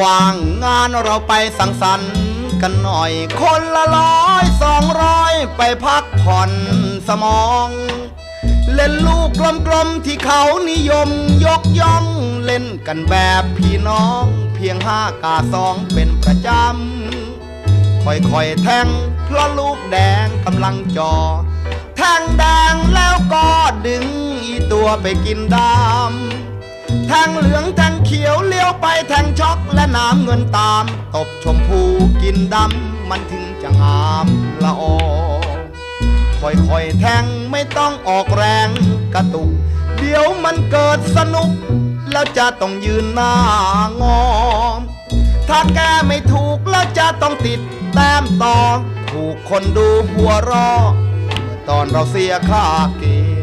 ว่างงานเราไปสังสรรค์กันหน่อย คนละร้อยสองร้อยไปพักผ่อนสมอง เล่นลูกกลมๆที่เขานิยมยกย่องเล่นกันแบบพี่น้อง เพียงห้ากาสองเป็นประจำ ค่อยๆแทงเพราะลูกแดงกำลังจอ แทงแดงแล้วก็ดึงอีตัวไปกินดำแทงเหลืองแท น้ำเงินตาม ตบชมพูกินดำ มันถึงจะงามละออค่อยๆแทงไม่ต้องออกแรงกระตุก เดี๋ยวมันเกิดสนุก แล้วจะต้องยืนหน้างอ ถ้าแกไม่ถูกแล้วจะต้องติดแต้มต่อ ถูกคนดูหัวรอเมื่อตอนเราเสียค่าเกม